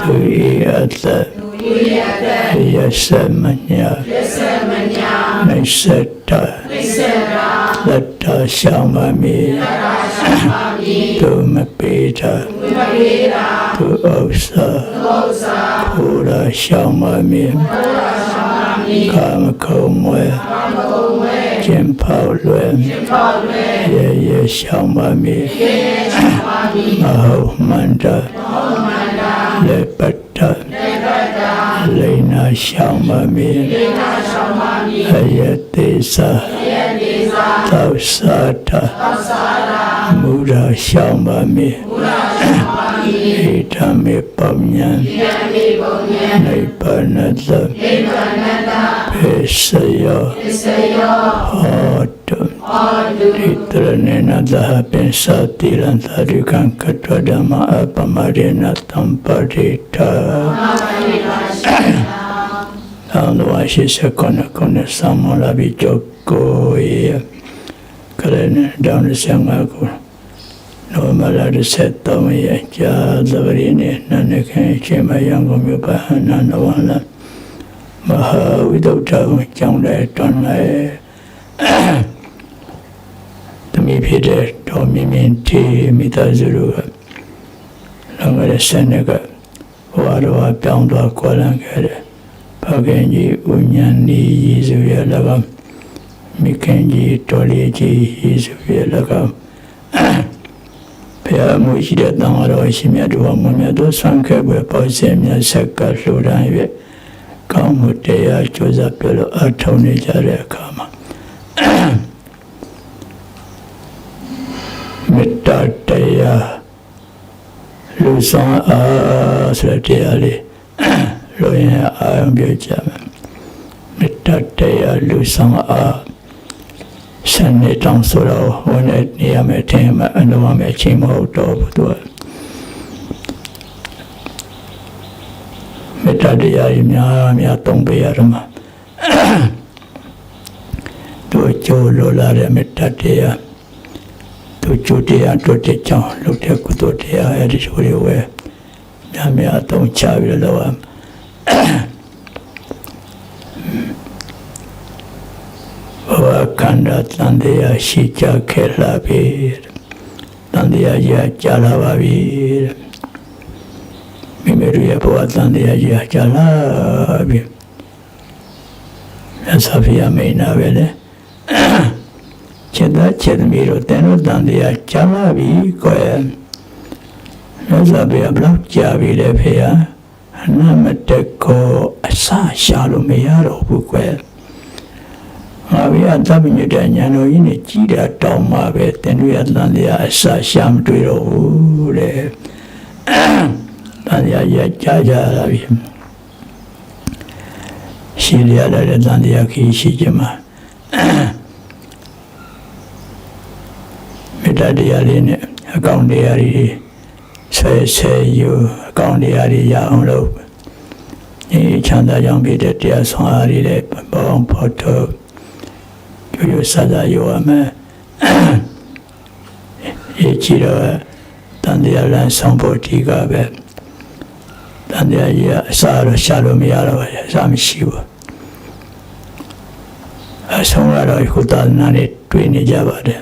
သူဤအသက်ရစမညာမိစ္ဆတာလက်တာရှောင်းပါမည်သူမပေတာသူဥစ္စာကိုယ်ရာရှောင်းပါမည်ကာမခုံမွဲကျင်ဖောက်လွယ်ရေရေရှောင်းပါမည်မဟုတ်မှန်တာ လက်ပတ်တာလိန်နာရှောင်းပါမည်အယတေစာသောစာတာမူရာရှောင်းပါမည်ဣဒံမေပုံညာနိဗ္ဗာနတပေစယောဟောတု ဣတရဏေနသဟပိသတိရံသာရိကံကတ္တဓမ္မအပမရေနတံပရိထာသောင်းတော်ရှိစကောနကောနသမလာဘိကြောကိုယေကရဏဒေါင်းစံငါကိုနိုမလာရဆက်တော်ရဲ့ကြာသပရိနေနန္ဒခေချင်းမယံကိုမြို့ပါဟနနဝလမဟာဝိဒုဒ္ဓကိုကြောင်းတဲ့တွန်လိုက်တ မိဖြစ်တဲ့တော်မြင့်မြင့်တီမိသားစုတို့ကလောကရဲ့ဆန္ဒကဘဝတော်ပြောင်းသွားကွာလန်းခဲ့တယ်ဘဂင်ကြီးဥညာဏီယေစုရဲ့၎င်းမိခင်ကြီးတော်လေးကြီးယေစုရဲ့၎င်းဘုရားမှုရှိတဲ့တန်ဃာတော်ရှင်မြတ်တို့မမြတ်တို့ဆံခဲ့ပွဲပေါ်စေမြတ်ဆက်ကလှူဒန်း၍ကောင်းမှုတရားကြိုးစားပြလို့အထောက်နေကြတဲ့အခါမှာမေတ္တာ တရားလူဆောင်အားဆိုတဲ့တရားလေးလို့ရင်အာရုံပြုကြမယ်မေတ္တာတရားလူဆောင်အားဆန်နေတောင်ဆိုတော့ဟိုနဲ့နေရာမဲ့ထင်မှအလုံးမမဲ့ချိန်မဟုတ်တော့ဘူးသူကမေတ္တာတရားကြီးများများသုံးပေးရမှာသူကြိုးလိုလာတဲ့မေတ္တာတရား သူကြိုးတရားတို့တဲ့ကြောင့်လုပ်တဲ့ကုသိုလ်တရားအဲဒီလိုတွေဝဲများများအသုံးချပြီးတော့လောက်ဘဝကန္တာတန်တရားရှိကြခဲ့လာပြီတန်တရားကြီးကြာလာပါပြီမိမိတို့ရဲ့ဘဝတန်တရားကြီးကြာလာပြီအစဖီယာမိန်နာပဲလေ ချက်သားချက်သမီးတို့တန်တို့တန်တရားကြာလာပြီကိုယ်မြတ်စွာဘုရားဘလောက်ကြာပြီလဲဖေဟာအနမတကောအစရှာလို့မရတော့ဘူးကွယ်ငါဘုရားသဗ္ဗညတညာတော်ကြီးနဲ့ကြီးတာတောင်းမှာပဲတင်ရတန်တရားအစရှာမတွေ့တော့ဘူးတဲ့တန်တရားရကြာကြလာပြီရှိရရတဲ့တန်တရားခီးရှိကြမှာမေ တ္တာတရားလေးနဲ့အကောင့်တရားတွေဆယ်ဆယ်ယူအကောင့်တရားတွေရအောင်လုပ်ဒီချမ်းသာကြောင့်ပြတဲ့တရားဆောင်အားတွေလည်းပေါင်းဖော်ထုတ်ကျိုးရစသာယူရမယ်ဒီကြည့်တော့တန်တရားလမ်းဆောင်ဖို့ဒီကပဲတန်တရားကြီးအစားတော့ရှာလို့မရတော့ဘူးအစားမရှိဘူးအဆုံးကတော့ခုသာနာနဲ့တွေ့နေကြပါတယ်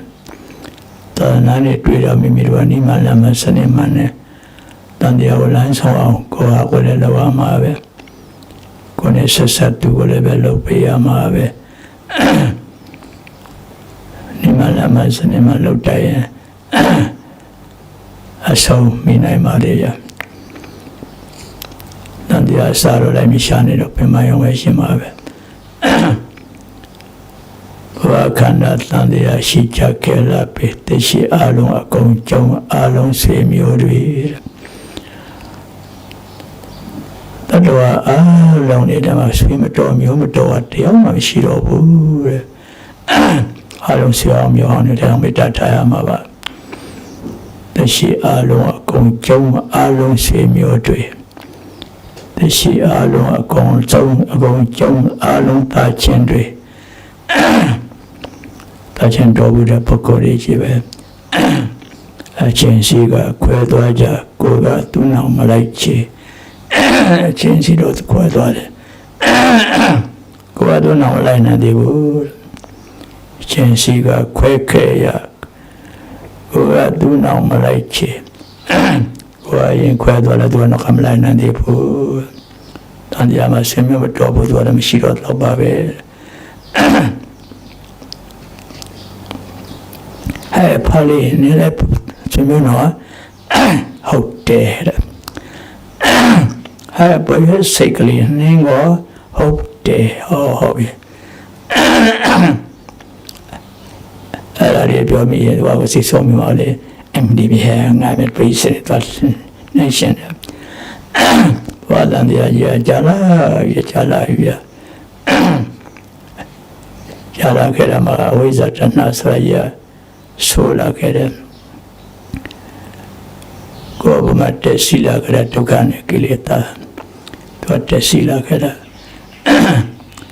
သာနာနဲ့တွေ့တော့မိမိတို့ကနိမလမ်းမစနေမှနဲ့တန်တရားကိုလမ်းဆောင်အောင်ကိုယ်ဟာကိုယ်လည်းလုပ်ရမှာပဲကိုယ်နဲ့ဆက်ဆက်သူကိုလည်းပဲလုပ်ပေးရမှာပဲနိမလမ်းမစနေမှလုပ်တိုင်ရင်အဆုံးမိနိုင်ပါလေရတန်တရားစားတော့လည်းမရှာနေတော့ပြင်မယုံပဲရှင်ပါပဲဘဝ ခန္ဓာတန်တရားရှိချခဲ့လာပြီတရှိအလုံးအကုန်ကျုံအလုံးစေမျိုးတွေတတဝအလုံးနေတဲ့မှာဆွေးမတော်မျိုးမတော်တရားမှမရှိတော့ဘူးတဲ့အလုံးစေအောင်မျိုးအောင်နေတဲ့မေတ္တာထားရမှာပါတရှိအလုံးအကုန်ကျုံအလုံးစေမျိုးတွေတရှိအလုံးအကုန်ကျုံအကုန်ကျုံအလုံးသာခြင်းတွေ တချင်တော်ဘူးတဲ့ပုဂ္ဂိုလ်တွေကြီးပဲအချင်းစီကခွဲသွားကြကိုကသူ့နောက်မလိုက်ချေအချင်းစီတို့ခွဲသွားတယ်ကိုကသူ့နောက်လိုက်နေသေးဘူးအချင်းစီကခွဲခဲ့ရကိုကသူ့နောက်မလိုက်ချေကိုကရင်ခွဲသွားတယ်သူကနောက်ကမလိုက်နိုင်သေးဘူးတန်တရားမှာဆင်းရဲမတော်ဘူးသူကလည်းမရှိတော့တော့ပါပဲ ဟဲ့ဖာလီနေလည်းဆင်းရဲတော့ဟုတ်တယ်တဲ့ဟဲ့ဘယ်စိတ်ကလေးနင်းကိုဟုတ်တယ်ဟောဟုတ်ပြီအဲ့ဒါလေးပြောမိရဲ့ဘာကိုစိတ်ဆုံးမိပါလဲ MDB ဟဲ့ငါပဲပြည့်စတဲ့တော့နေရှင်တယ်ဘာလန်တရားကြီးကြာလာကြာလာရကြာလာခဲ့တယ်မှာအဝိဇ္ဇာတဏှာဆိုရ ဆိုလာခဲ့တယ်ကိုယ်ကမှတက်ရှိလာခဲ့တဲ့ဒုက္ခနဲ့ကိလေသာသူတက်ရှိလာခဲ့တာ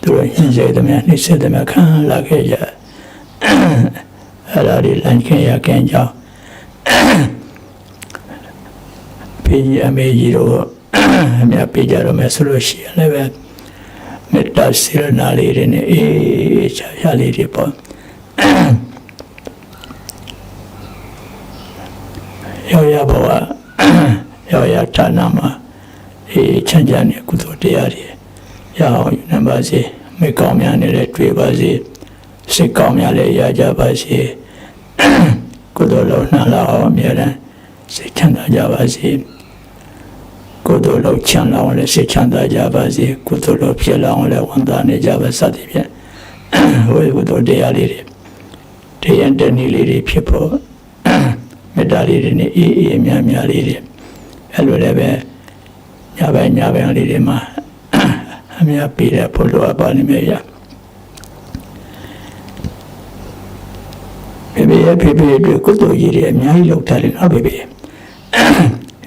သူရဟင်းစေတယ်များနှိမ့်စေတယ်များခံလာခဲ့ကြအဲ့ဒါဒီလမ်းခင်ရခင်ကြောင်းဖေးကြီးအမေကြီးတို့အမြတ်ပေးကြတော့မယ်ဆိုလို့ရှိရင်လည်းပဲမေတ္တာစေရနာလေးတွေနဲ့အေးချာချာလေးတွေပေါ့ ရောက်ရဘဝရောက်ရဌာနမှာအေးချမ်းချမ်းနဲ့ကုသိုလ်တရားတွေရအောင်ယူနေပါစေမိကောင်းများနဲ့လည်းတွေ့ပါစေစိတ်ကောင်းများလည်းရကြပါစေကုသိုလ်လုံးနှလာအောင်အမြဲတမ်းစိတ်ချမ်းသာကြပါစေကုသိုလ်လုံးချမ်းသာအောင်လည်းစိတ်ချမ်းသာကြပါစေကုသိုလ်လုံးဖြစ်လာအောင်လည်းဝန်တာနေကြပါစသည်ဖြင့်ဝိကုသိုလ်တရားလေးတွေတရားတနည်းလေးတွေဖြစ်ဖို့ မေတ္တာလေးတွေနဲ့အေးအေးအများများလေးတွေအဲ့လိုလည်းပဲညပိုင်းညပိုင်းလေးတွေမှာအများပြည့်တဲ့ဖို့လိုအပ်ပါလိမ့်မယ်ရဘေဘေရဲ့ဖေဖေတို့ကုသိုလ်ကြီးတွေအများကြီးလုပ်ထားတယ်နော်ဘေဘေ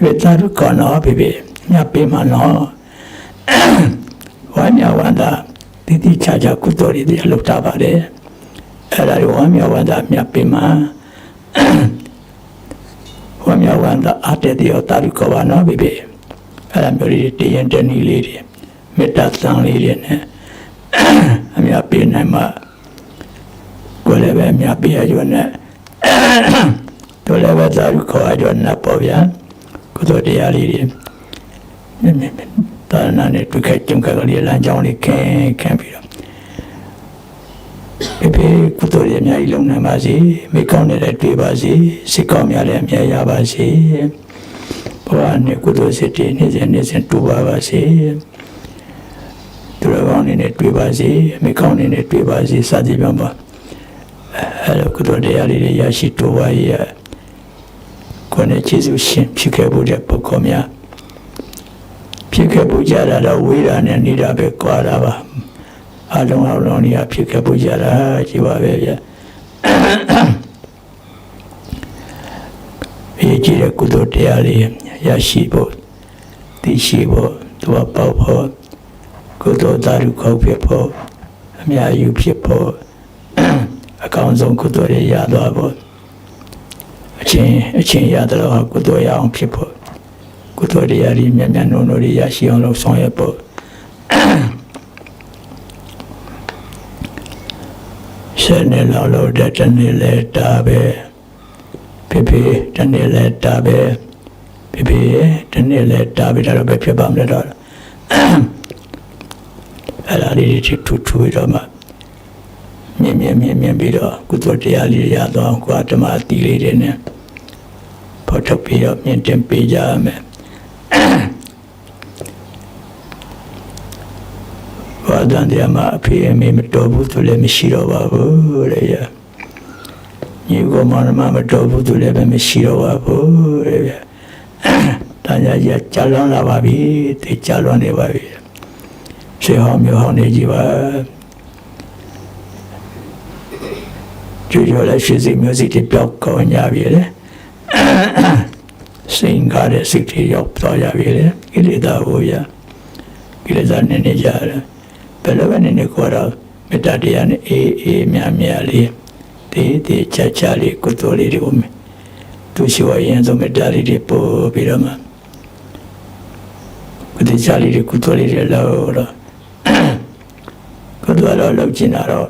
ဘေသားတို့ကောနော်ဘေဘေညပေးမှနော်ဝမ်းမြောက်ဝမ်းသာတည်တည်ချာချာကုသိုလ်တွေလုပ်ထားပါတယ်အဲ့ဒါဝမ်းမြောက်ဝမ်းသာမြတ်ပေးမှ ဝမ်းမြောက်ဝမ်းသာအတ္တတယောတာရုကောပါနော်ဘေဘေအဲ့ဒါမျိုးတွေတည်ရင်တနည်းလေးတွေမေတ္တာသံလေးတွေနဲ့အမြတ်ပေးနိုင်မှကိုယ်လည်းပဲအမြတ်ပေးရရွနဲ့တို့လည်းပဲသာရုခေါ်ရရွနဲ့ပေါ့ဗျာကုသိုလ်တရားလေးတွေမြင်မြင်တာနာနဲ့တွေ့ခဲ့ကြုံခဲ့ကလေးလမ်းကြောင်းလေးခင်းခင်းပြီးတော့ ပေပေကုသိုလ်ရအများကြီးလုံနိုင်ပါစေမိကောင်းနေတဲ့တွေ့ပါစေစိတ်ကောင်းများလည်းအများရပါစေဘဝနဲ့ကုသိုလ်စိတ်တွေနေ့စဉ်နေ့စဉ်တူပါပါစေသူတော်ကောင်းနေနဲ့တွေ့ပါစေမိကောင်းနေနဲ့တွေ့ပါစေစသည်ဖြင့်ပါအဲလိုကုသိုလ်တရားလေးတွေရရှိတူပါရဲ့ကိုယ်နဲ့ကျေးဇူးရှင်ဖြစ်ခဲ့ဖို့တဲ့ပုဂ္ဂိုလ်များဖြစ်ခဲ့ဖို့ကြတာတော့ဝေးတာနဲ့နေတာပဲကြွားတာပါ အလုံးအလုံးကြီးဖြစ်ခဲ့ဖို့ကြတာကြည့်ပါပဲဗျအေးကြည့်တဲ့ကုသိုလ်တရားတွေရရှိဖို့သိရှိဖို့သူကပေါ့ဖို့ကုသိုလ်သာရုခောက်ဖြစ်ဖို့အမြတ်ယူဖြစ်ဖို့အကောင်းဆုံးကုသိုလ်တွေရသွားဖို့အချင်းအချင်းရတော့ကုသိုလ်ရအောင်ဖြစ်ဖို့ကုသိုလ်တရားတွေမြတ်မြတ်နုံနုံတွေရရှိအောင်လုပ်ဆောင်ရဖို့ ဆယ်နှစ်လောက်လို့တဲ့တနေ့လဲတာပဲဖေဖေတနေ့လဲတာပဲဖေဖေတနေ့လဲတာပဲဒါတော့ပဲဖြစ်ပါမလဲတော့အဲ့ဒါလေးတွေထူထူတော့မှမြင်မြင်မြင်မြင်ပြီးတော့ကုသိုလ်တရားလေးရတော့ကွာဓမ္မအတိလေးတွေနဲ့ဖော်ထုတ်ပြီးတော့မြင်တင်ပေးကြရမယ်ဘာ တန်တရားမှာအဖေအမေမတော်ဘူးသူလည်းမရှိတော့ပါဘူးတဲ့ရညီကမနမမတော်ဘူးသူလည်းပဲမရှိတော့ပါဘူးတဲ့ဗျတန်ကြာကြီးကြာလွန်လာပါပြီတေကြာလွန်နေပါပြီရှေးဟောင်းမျိုးဟောင်းနေကြပါကျူကျော်လည်းရှိစီမျိုးစီတွေပြောက်ကောင်းကြပြီလေစိန်ကားတဲ့စိတ်တွေရောက်သွားကြပြီလေကိလေသာဟိုရကိလေသာနေနေကြတယ် ဘယ်လိုပဲနေနေကိုတော့မေတ္တာတရားနဲ့အေးအေးမြတ်မြတ်လေးတေးတေးချာချာလေးကုသိုလ်လေးတွေကိုသူသူရှိဝရင်ဆုံးမေတ္တာလေးတွေပို့ပြီးတော့မှကုသချလေးတွေကုသိုလ်လေးတွေလောက်တော့ကုသိုလ်တော့လောက်ကျင်တာတော့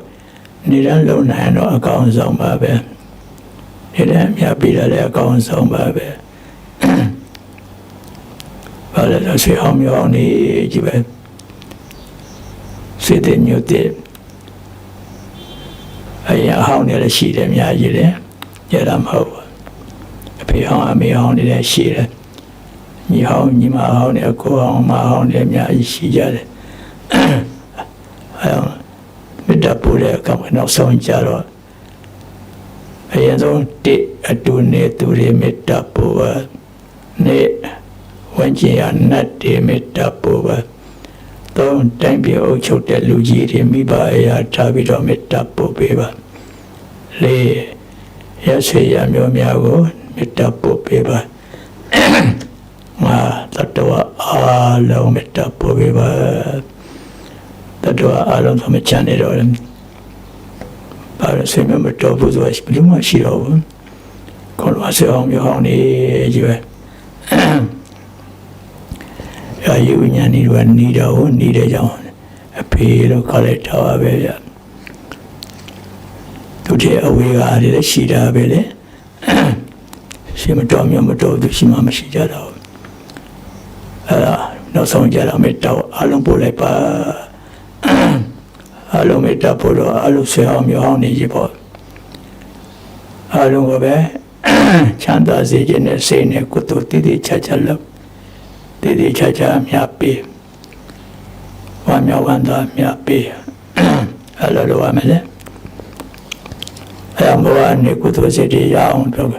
နေရန်လုံနိုင်တော့အကောင်းဆုံးပါပဲနေရန်မြတ်ပြီးတော့လည်းအကောင်းဆုံးပါပဲဘာလဲတော့ဆွေအောင်မြောင်းနေကြည့်ပဲ စေတဲ့ညွတ်တဲ့အရင်အဟောင်းတွေလည်းရှိတယ်အများကြီးတယ်ကြရမဟုတ်ဘူးအဖေဟောင်းအမေဟောင်းတွေလည်းရှိတယ်ညီဟောင်းညီမဟောင်းတွေအကိုဟောင်းမဟောင်းတွေအများကြီးရှိကြတယ်အဲတော့မေတ္တာပို့တဲ့အခါမှာနောက်ဆုံးကြတော့အရင်ဆုံးတိအတူနေသူတွေမေတ္တာပို့ပါနေဝန်ကျင်ရနတ်တွေမေတ္တာပို့ပါ သုံးတိုင်းပြည်အုပ်ချုပ်တဲ့လူကြီးတွေမိဘအရာထားပြီးတော့မေတ္တာပို့ပေးပါလေးရဆွေရမျိုးများကိုမေတ္တာပို့ပေးပါငါတတဝအားလုံးမေတ္တာပို့ပေးပါတတဝအားလုံးသမချမ်းနေတော့ပါရစေမမတော်ဘူးဆိုဘယ်လိုမှရှိတော့ဘူးခေါ်လို့ဆေအောင်မျိုးဟောင်းနေကြီးပဲ ရာယုညာနေတော့နေတော့နေတဲ့ကြောင့်အဖေတော့ခါလိုက်တော့ပါပဲဗျာသူတဲ့အဝေးကလည်းရှိတာပဲလေရှိမတော်မျိုးမတော်သူရှိမှမရှိကြတော့အဲ့ဒါနောက်ဆုံးကြတော့မေတ္တာအလုံးပို့လိုက်ပါအလုံးမေတ္တာပို့တော့အလုံးဆွေအောင်မျိုးအောင်နေကြပေါ့အလုံးကပဲချမ်းသာစေခြင်းနဲ့စိတ်နဲ့ကုသိုလ်တည်တည်ချာချာလုပ် တည်တည်ချာချာမြတ်ပေးဝါမြောက်ဝမ်းသာမြတ်ပေးအဲ့လိုလိုရမယ်လေအဲ့ဘဝနဲ့ကုသိုလ်စိတ်တွေရအောင်တော့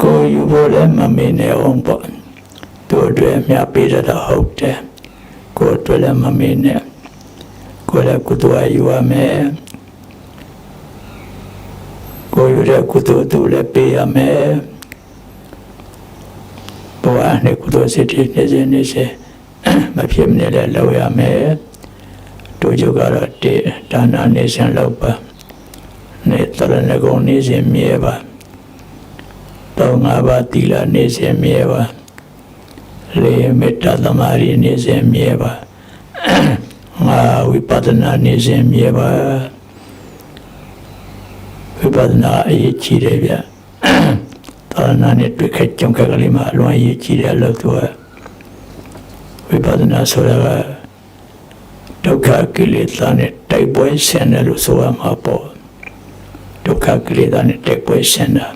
ကိုယ်ယူဖို့လည်းမမေ့နဲ့အောင်ပေါ့သူအတွက်မြတ်ပေးတတ်ဟုတ်တယ်ကိုယ်အတွက်လည်းမမေ့နဲ့ကိုယ်လည်းကုသိုလ်ယူရမယ်ကိုယ်ယူတဲ့ကုသိုလ်သူလည်းပေးရမယ် ဘဝနဲ့ကုသိုလ်စိတ်တွေနေစဉ်နေစဉ်မဖြစ်မနေလည်းလုပ်ရမယ်တို့ကျုပ်ကတော့တေဒါနာနေစဉ်လုပ်ပါနေတရဏဂုံနေစဉ်မြဲပါတော့ငါးပါးသီလနေစဉ်မြဲပါလေမေတ္တာသမာဓိနေစဉ်မြဲပါငါဝိပဿနာနေစဉ်မြဲပါဝိပဿနာအရေးကြီးတယ်ဗျ သာနာနဲ့တွေ့ခဲ့ကြုံခဲ့ကလေးမှာအလွန်အရေးကြီးတယ်လို့သူကဝိပဿနာဆိုတာကဒုက္ခကိလေသာနဲ့တိုက်ပွဲဆင်တယ်လို့ဆိုရမှာပေါ့ဒုက္ခကိလေသာနဲ့တိုက်ပွဲဆင်တာ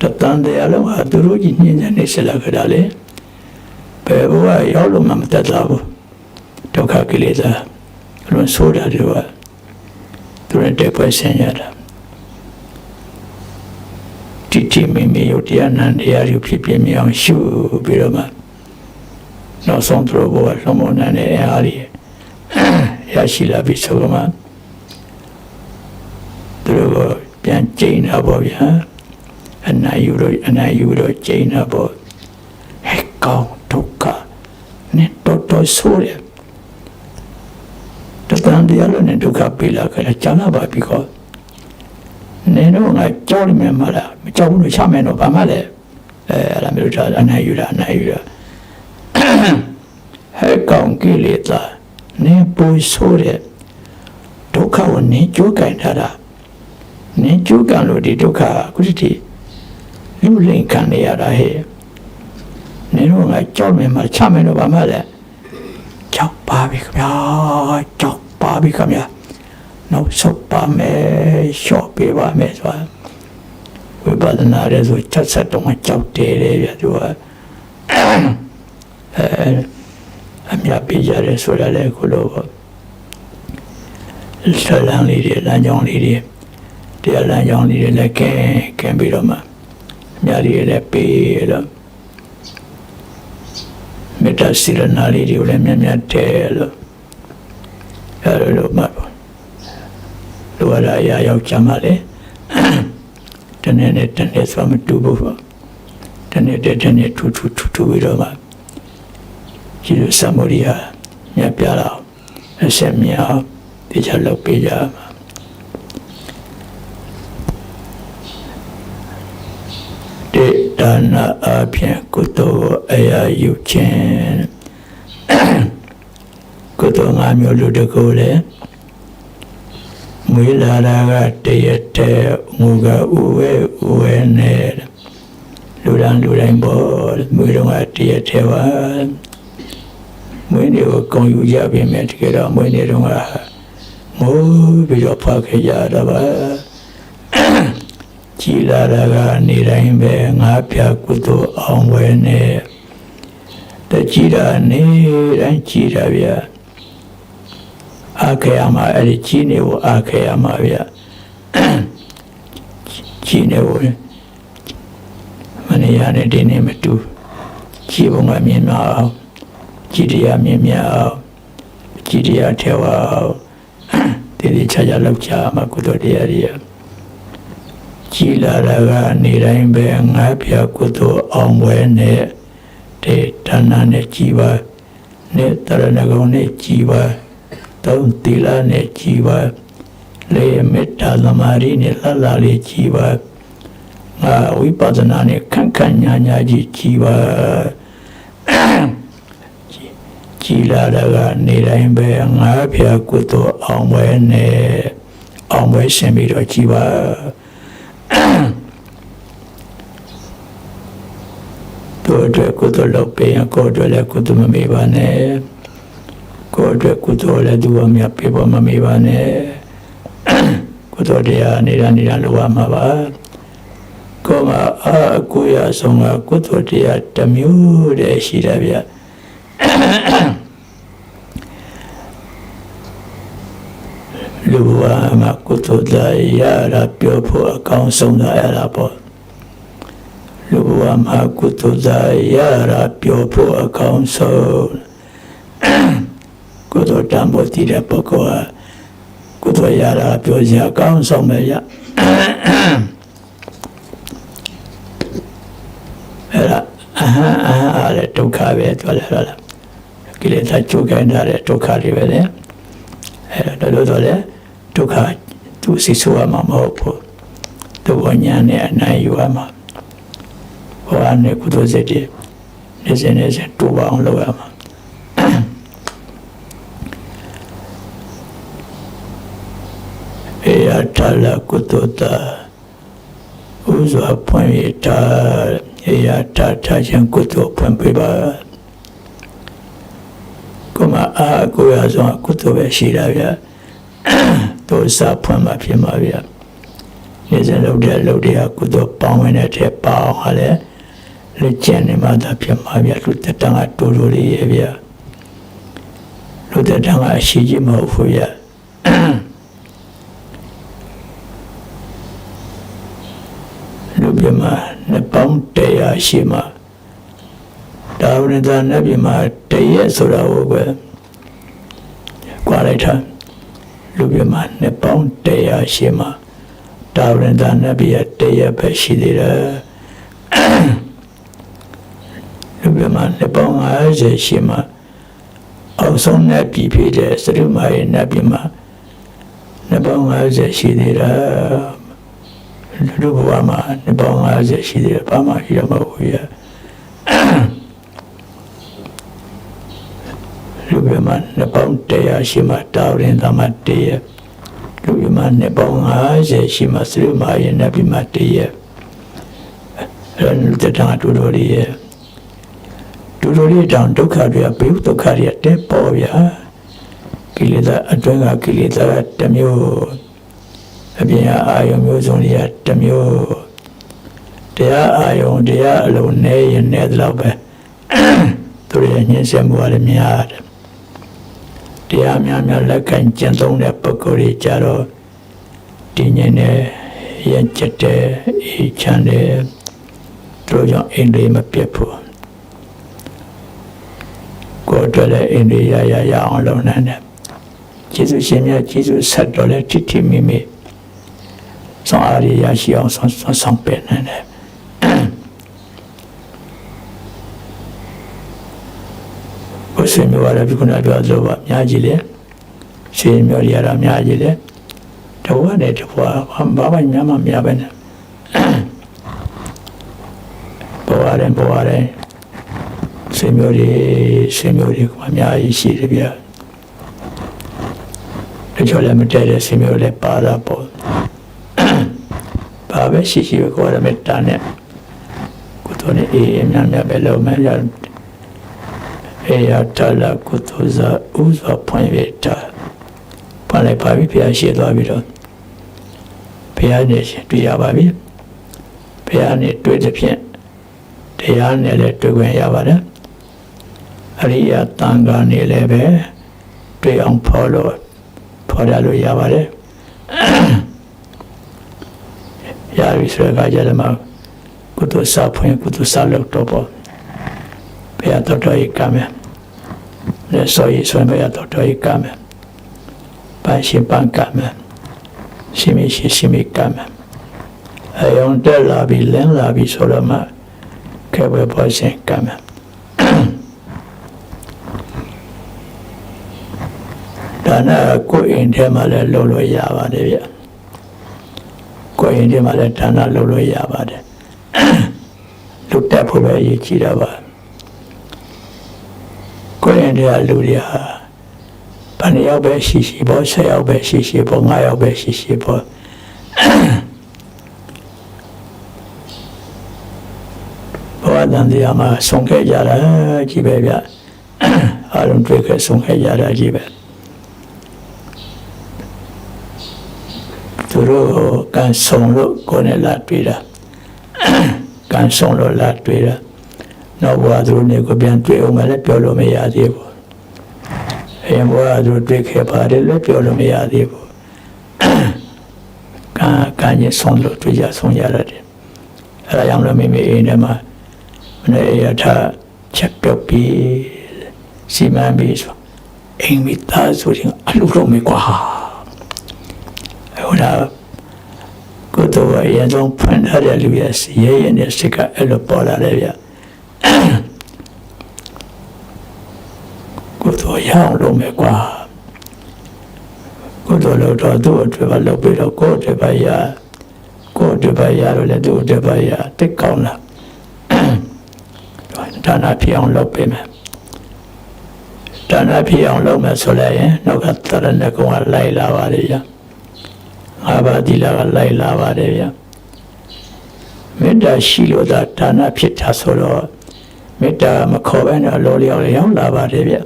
တတန်တဲ့အလုံးဟာသူတို့ကြီးညဉ့်ညံ့နေစလာကြတာလေဘယ်ဘဝရောက်လို့မှမတတ်တာဘူးဒုက္ခကိလေသာအလွန်ဆိုးတာတွေကသူတို့တိုက်ပွဲဆင်ရတာ တိတိမိမိယုတ်တရားနံတရားတွေဖြစ်ပြမြအောင်ရှုပြီးတော့မှနောက်ဆုံးသူတို့ဘဝလုံးဝနိုင်တဲ့အားတွေရရှိလာပြီဆိုတော့မှသူတို့ကိုပြန်ကျိန်တာပေါ့ဗျာအနာယူတော့အနာယူတော့ကျိန်တာပေါ့ဟဲ့ကောင်းဒုက္ခနဲ့တော်တော်ဆိုးတယ်တတန်တရားလည်းနဲ့ဒုက္ခပေးလာခဲ့ကြာလာပါပြီကော နေတော့ငါကြောက်နေမှာမလားမကြောက်ဘူးလို့ချမယ်တော့ဘာမှလည်းအဲအဲ့ဒါမျိုးဒါအနာယူတာအနာယူတာဟဲ့ကောင်းကိလေသာနေပူဆိုးတဲ့ဒုက္ခကိုနင်းကြိုးကင်ထားတာနင်းကြိုးကင်လို့ဒီဒုက္ခအခုတည်းလူလိန်ခံနေရတာဟဲ့နေတော့ငါကြောက်မယ်မချမယ်တော့ဘာမှလည်းကြောက်ပါပြီခင်ဗျာကြောက်ပါပြီခင်ဗျာ နောက်ဆုတ်ပါမယ်လျှော့ပေးပါမယ်ဆိုတာဝိပဿနာရဲဆိုချက်ဆက်တော့ကြောက်တယ်လေပြသူကအဲအမြတ်ပေးကြတယ်ဆိုတာလေခုလိုပေါ့ဆလန်လေးတွေလမ်းကြောင်းလေးတွေတရားလမ်းကြောင်းလေးတွေလည်းကဲကဲပြီးတော့မှအမြတ်လေးလည်းပေးတော့မေတ္တာစိရနာလေးတွေကိုလည်းမြတ်မြတ်တဲလို့အဲလိုမှပေါ့ လိုရအရာရောက်ကြမှာလေတနေ့နဲ့တနေ့ဆိုမတူဘူးပေါ့တနေ့တည်းတနေ့ထူထူထူထူပြီးတော့မှဒီလိုစမောရိယာမြတ်ပြလာအဆက်မြောက်တရားလုပ်ပေးကြမှာဒါနအပြင်ကုသိုလ်ကိုအရာယူခြင်းကုသိုလ်ငါးမျိုးလူတကူလေ မွေးလာတာကတရက်တည်းငူကဥဝဲဥဝဲနဲ့လူရန်လူတိုင်းပေါ်မွေးတော့ကတရက်တည်းပါမွေးနေကိုကောင်းယူရပြင်မဲ့တကယ်တော့မွေးနေတော့ကမိုးပြီးတော့ဖခဲ့ကြတာပါကြည်လာတာကနေတိုင်းပဲငါပြကုသိုလ်အောင်ဝဲနဲ့တကြည်တာနေတိုင်းကြည်တာဗျာ အားခဲရမှာအဲ့ဒီကြီးနေကိုအားခဲရမှာဗျကြီးနေကိုမနေရတဲ့ဒီနေ့မတူကြီးပုံကမြင်မအောင်ကြီးတရားမြင်မြအောင်ကြီးတရားထဲဝအောင်ဒီဒီချာချာလောက်ချာမှာကုသိုလ်တရားတွေကြီးလာတာကနေတိုင်းပဲငါပြကုသိုလ်အောင်ပွဲနဲ့ဒီဌာနနဲ့ကြီးပါနဲ့တရဏဂုံနဲ့ကြီးပါ သုံးသီလနဲ့ကြည်ပါလေမေတ္တာသမာဓိနဲ့လှလှလေးကြည်ပါငါဝိပဿနာနဲ့ခန့်ခန့်ညာညာကြီးကြည်ပါကြည်လာတာကနေတိုင်းပဲငါဖျားကုသိုလ်အောင်ပွဲနဲ့အောင်ပွဲရှင်ပြီးတော့ကြည်ပါတို့အတွက်ကုသိုလ်လုပ်ပေးရင်ကိုယ်အတွက်လည်းကုသိုလ်မမေ့ပါနဲ့ ကိုယ်အတွက်ကုသိုလ်လည်းသူ့အမြတ်ပြပေါ်မမေ့ပါနဲ့ကုသိုလ်တရားနေတာနေတာလိုရမှာပါကိုယ်မှာအာကိုရဆုံးကကုသိုလ်တရားတစ်မျိုးတည်းရှိတယ်ဗျလူဘဝမှာကုသိုလ်တရားရပြောဖို့အကောင်းဆုံးတာရတာပေါ့လူဘဝမှာကုသိုလ်တရားရပြောဖို့အကောင်းဆုံး ကုသိုလ်တန်ဖို့တည်တဲ့ပုဂ္ဂိုလ်ဟာကုသိုလ်ရတာပြောစရာအကောင်းဆုံးပဲရအဲ့ဒါအဟံအဟံအားလည်းဒုက္ခပဲပြောလာတာကိလေသာချုပ်ခိုင်းတာလည်းဒုက္ခတွေပဲလေအဲ့ဒါလို့တော့လေဒုက္ခသူစိတ်ဆိုးရမှာမဟုတ်ဘူးသူဝညာနဲ့အနိုင်ယူရမှာဘောနဲ့ကုသိုလ်စိတ်တွေနေစဉ်နေစဉ်တူပါအောင်လုပ်ရမှာေယထာလ ကုတ္တတာဥဇောဖွင့်ရတာေယထာထားခြင်းကုသိုလ်ဖွင့်ပေးပါကိုမအားကိုရဆုံးကုသိုလ်ပဲရှိတာဗျာတို့စားဖွင့်မှာဖြစ်မှာဗျာနေစလုံးတဲ့လုံးတဲ့ကုသိုလ်ပေါင်းဝင်တဲ့ထဲပေါင်းဟာလေလူကျန်နေမှသာဖြစ်မှာဗျာလူတတန်ကတူတူလေးရဲ့ဗျာလူတတန်ကအရှိကြီးမဟုတ်ဘူးဗျာ လူပြမနှစ်ပေါင်းတရားရှိမှဒါဝိဒာနတ်ပြမတရက်ဆိုတာဟုတ်ကွယ်ကွာလိုက်တာလူပြမနှစ်ပေါင်းတရားရှိမှဒါဝိဒာနတ်ပြတရက်ပဲရှိသေးတယ်လူပြမနှစ်ပေါင်း50ရှိမှအောင်ဆုံးနဲ့ပြည်ဖြစ်တဲ့သရုမာရဲ့နတ်ပြမနှစ်ပေါင်း50ရှိသေးတယ် လူဘဝမှာနှစ်ပေါင်း50ရှိသေးတယ်ဘာမှရှိရမဟုတ်ဘူးရလူဘဝမှာနှစ်ပေါင်း100ရှိမှတာရင်သမတ်တည်းလူဘဝမှာနှစ်ပေါင်း50ရှိမှသရုမာရဲ့နတ်ပြမတည်းအဲ့လူတတန်တူတော်လေးရဲ့တူတော်လေးတောင်ဒုက္ခတွေကဘေးဒုက္ခတွေတက်ပေါ်ဗျာကိလေသာအတွင်းကကိလေသာတစ်မျိုး အပြင်အာယုံမျိုးစုံတွေကတစ်မျိုးတရားအာယုံတရားအလုံးနဲ့ရင်နဲ့တော့ပဲသူရဲ့ညှင်းဆဲမှုကလည်းများတယ်တရားများများလက်ခံကျင့်သုံးတဲ့ပုဂ္ဂိုလ်တွေကြတော့ဒီညနေရကြတဲ့အေးချမ်းတဲ့သူတို့ကြောင့်အိမ်လေးမပြတ်ဘူးကိုယ်တော်လည်းအိမ်လေးရရရအောင်လုပ်နိုင်တယ်ကျေးဇူးရှင်များကျေးဇူးဆက်တော်လည်းတိတိမိမိ ဆောင်အားရရှိအောင်ဆောင်ဆောင်ပေးနိုင်တယ်ဘုရားမျိုးရတဲ့ခုနပြောသလိုပါအများကြီးလေရှင်မျိုးရတာအများကြီးလေတဝနဲ့တဘွားဘာမှများမှများပဲနဲ့တယ်ပေါ်ရတယ်ဆွေမျိုးတွေဆွေမျိုးတွေကအများကြီးရှိတယ်ဗျာတချို့လည်းမတည့်တဲ့ဆွေမျိုးလည်းပါတာပေါ့ ဘာပဲရှိရှိပဲကိုယ်ရမေတ္တာနဲ့ကိုယ်တော်နဲ့အေးအေးမြတ်မြတ်ပဲလုံးမယ်ရအေးရတလာကုသိုလ်စာဥစွာဖွင့်ရတာဖွင့်လိုက်ပါပြီဘုရားရှိသွားပြီတော့ဘုရားနဲ့တွေ့ရပါပြီဘုရားနဲ့တွေ့တဲ့ဖြင့်တရားနဲ့လည်းတွေ့ခွင့်ရပါတယ်အရိယတန်ခါနဲ့လည်းပဲတွေ့အောင်ဖော်လို့ဖော်ရလို့ရပါတယ် ရပြီဆိုတော့ကြတယ်မှာကုသိုလ်စာဖွင့်ကုသိုလ်စာလုပ်တော့ပေါ့ဘုရားတော်တော်ကြီးကမယ်လက်စောကြီးဆိုရင်ဘုရားတော်တော်ကြီးကမယ်ပန်းရှင်ပန်းကမယ်ရှင်မရှိရှင်မကမယ်အယုံတက်လာပြီလင်းလာပြီဆိုတော့မှခဲဘယ်ပေါ်ရှင်ကမယ်ဒါနဲ့ကိုယ်အိမ်ထဲမှာလည်းလုပ်လို့ရပါတယ်ဗျ ကိုယ်အိမ်ထဲမှာလည်းဒါနလုပ်လို့ရပါတယ်လူတက်ဖို့ပဲအရေးကြီးတာပါကိုယ်အိမ်ထဲကလူတွေဟာဘယ်နှစ်ယောက်ပဲရှိရှိပေါ့ဆယ်ယောက်ပဲရှိရှိပေါ့ငါးယောက်ပဲရှိရှိပေါ့ဘဝတန်တရားမှာဆုံးခဲ့ကြတာကြီးပဲဗျအားလုံးတွေ့ခဲ့ဆုံးခဲ့ကြတာကြီးပဲသူတို့ ကန်ဆုံးလို့ကိုယ်နဲ့လာတွေ့တာကန်ဆုံးလို့လာတွေ့တာနောက်ဘဝသူတို့နဲ့ကိုပြန်တွေ့အောင်လည်းပြောလို့မရသေးဘူးအရင်ဘဝသူတို့တွေ့ခဲ့ပါတယ်လည်းပြောလို့မရသေးဘူးကံကံကြီးဆုံးလို့တွေ့ကြဆုံးရတဲ့အဲဒါကြောင့်လည်းမိမိအိမ်ထဲမှာမနေ့ရထားချက်ပြုတ်ပြီးစီမံပြီးဆိုအိမ်မိသားစုရင်အလူလုံးမကွာဟိုဒါ ကိုယ်တော်အရင်ဆုံးဖွင့်ထားတဲ့လူရဲ့ရဲရဲနဲ့စိတ်ကအဲ့လိုပေါ်လာတယ်ဗျကိုယ်တော်ရအောင်လုပ်မယ်ကွာကိုယ်တော်လို့တော့သူ့အတွက်ပါလုပ်ပြီးတော့ကိုယ်အတွက်ပါရကိုယ်အတွက်ပါရတော့လည်းသူ့အတွက်ပါရတိတ်ကောင်းလားဒါနာဖြစ်အောင်လုပ်ပေးမယ်ဒါနာဖြစ်အောင်လုပ်မယ်ဆိုလည်းနောက်ကတရဏဂုံကလိုက်လာပါလေဗျ ငါးပါးသီလကလိုက်လာပါတယ်ဗျမေတ္တာရှိလို့သာဒါနဖြစ်တာဆိုတော့မေတ္တာမခေါ်ဘဲနဲ့လောလျောက်လျောက်လာပါတယ်ဗျ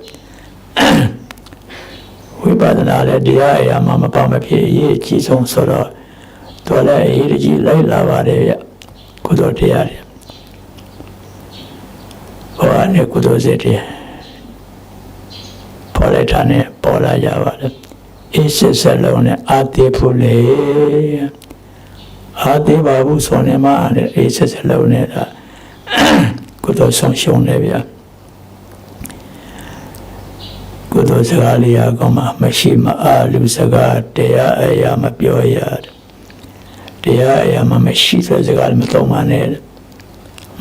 ဝိပဿနာလည်းတရားအရာမှမပေါမဖြစ်အရေးအကြီးဆုံးဆိုတော့တော်လည်းအရေးကြီးလိုက်လာပါတယ်ဗျကုသိုလ်တရားတွေဘောနဲ့ကုသိုလ်စိတ်တွေပေါ်လိုက်တာနဲ့ပေါ်လာကြပါတယ် အေးစစ်ဆက်လုံးနဲ့အာတိဖို့လေအာတိပါဘူးဆိုနေမှလည်းအေးစစ်ဆက်လုံးနဲ့ဒါကုသိုလ်ဆောင်ရှုံးနေဗျာကုသိုလ်စကားလေးအကောင်မှမရှိမအားလူစကားတရားအရာမပြောရတရားအရာမမရှိတဲ့စကားလည်းမသုံးပါနဲ့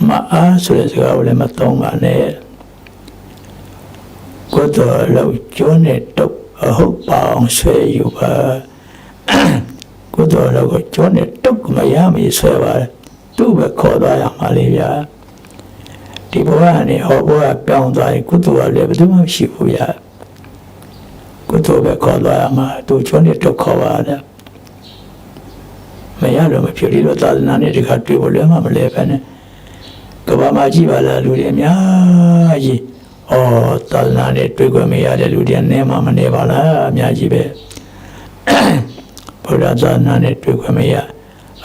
မအားဆိုတဲ့စကားကိုလည်းမသုံးပါနဲ့ကိုယ်တော်လောက်ကျွန်းနဲ့တုတ် အဟုတ်ပါအောင်ဆွဲယူပါကိုယ်တော်လောက်ကိုကျွန်းနဲ့တုတ်မရမီဆွဲပါသူ့ပဲခေါ်သွားရမှာလေဗျာဒီဘဝနဲ့ဟောဘဝပြောင်းသွားရင်ကုသိုလ်ကလည်းဘယ်သူမှမရှိဘူးဗျာကုသိုလ်ပဲခေါ်သွားရမှာသူကျွန်းနဲ့တုတ်ခေါ်ပါတယ်မရတော့မဖြစ်လို့သာသနာနဲ့ဒီခါတွေ့ဖို့လည်းမမလဲပဲနဲ့ကဘာမှာကြည့်ပါလားလူတွေအများကြီး ဩသာသနာနဲ့တွေ့ခွင့်မရတဲ့လူတွေနဲ့မှမနေပါလားအများကြီးပဲဘုရားသာသနာနဲ့တွေ့ခွင့်မရ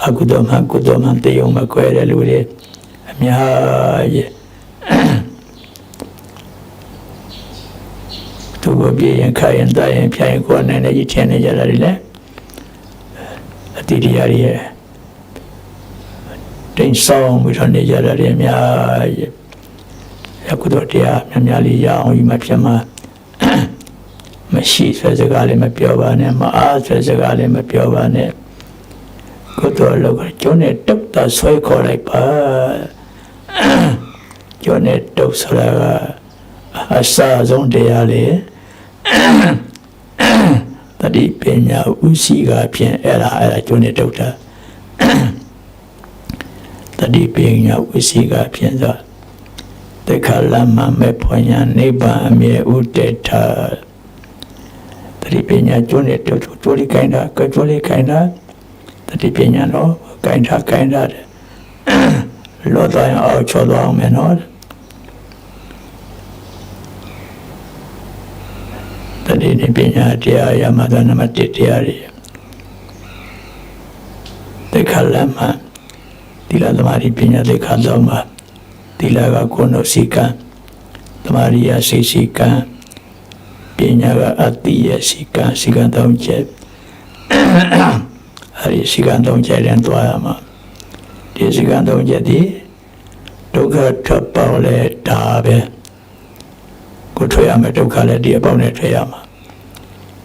အကုသိုလ်မှကုသိုလ်မှတေယုံမကွဲတဲ့လူတွေအများကြီးသူကပြရင်ခိုင်ရင်တိုင်ရင်ဖြိုင်ကိုယ်နဲ့ကြီးထင်နေကြတာလေအတိတရားတွေတိမ်ဆောင်ပြီးတော့နေကြတာတွေအများကြီး ရကုသိုလ်တရားများများလေးရအောင်ယူမှဖြစ်မှာမရှိဆွဲစကားလေးမပြောပါနဲ့မအားဆွဲစကားလေးမပြောပါနဲ့ကုသိုလ်လောကကျွန်းနဲ့တုတ်တာဆွဲခေါ်လိုက်ပါကျွန်းနဲ့တုတ်ဆိုတာကအစာဆုံးတရားလေးတတိပညာဥစီကဖြင့်အဲ့ဒါအဲ့ဒါကျွန်းနဲ့တုတ်တာတတတိပညာဝိစီကဖြင့်သော တခါလမ်းမှမဲ့ဖွညာနိဗ္ဗာန်အမြဲဥတည်ထာတတိပညာကျွန်းနဲ့တို့ကျိုးလေးကိုင်းတာကကျိုးလေးကိုင်းတာတတိပညာတော့ကိုင်းတာကိုင်းတာတဲ့လောတော်ရင်အောက်ချောသွားအောင်မယ်နော်တတိပညာတရားရမှာတော့နံပါတ်1တရားတွေတခါလမ်းမှသီလသမารိပညာသိက္ခာတော်မှာ သီလကကိုယ်နှုတ်စီကံသမารိယစိတ်စီကံပညာကအတ္တိယစီကံစီကံသုံးချက်အဲဒီစီကံသုံးချက်ရင်တွားရမှာဒီစီကံသုံးချက်ဒီဒုက္ခထွက်ပေါက်လဲဒါပဲကိုထွက်ရမယ်ဒုက္ခလည်းဒီအပေါက်နဲ့ထွက်ရမှာ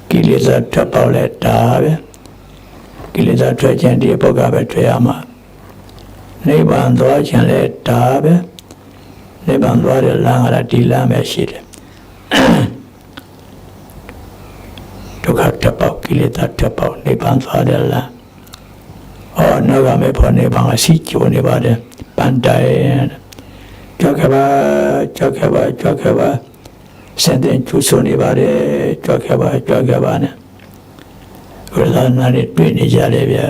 ကိလေသာထွက်ပေါက်လဲဒါပဲကိလေသာထွက်ခြင်းဒီအပေါက်ကပဲထွက်ရမှာနိဗ္ဗာန်သွားခြင်းလဲဒါပဲ နိဗ္ဗာန်သွားတဲ့လမ်းကလည်းဒီလမ်းပဲရှိတယ်ဒုက္ခထွက်ပေါက်ကိလေသာထွက်ပေါက်နိဗ္ဗာန်သွားတဲ့လမ်းအော်နောကမေဖို့နိဗ္ဗာန်ကရှိကျိုးနေပါတယ်ပန်တိုင်ကြောက်ခဲ့ပါကြောက်ခဲ့ပါကြောက်ခဲ့ပါစတဲ့ကျူဆိုနေပါတယ်ကြောက်ခဲ့ပါကြောက်ခဲ့ပါနဲ့ဘုရားနာနဲ့တွေ့နေကြတယ်ဗျာ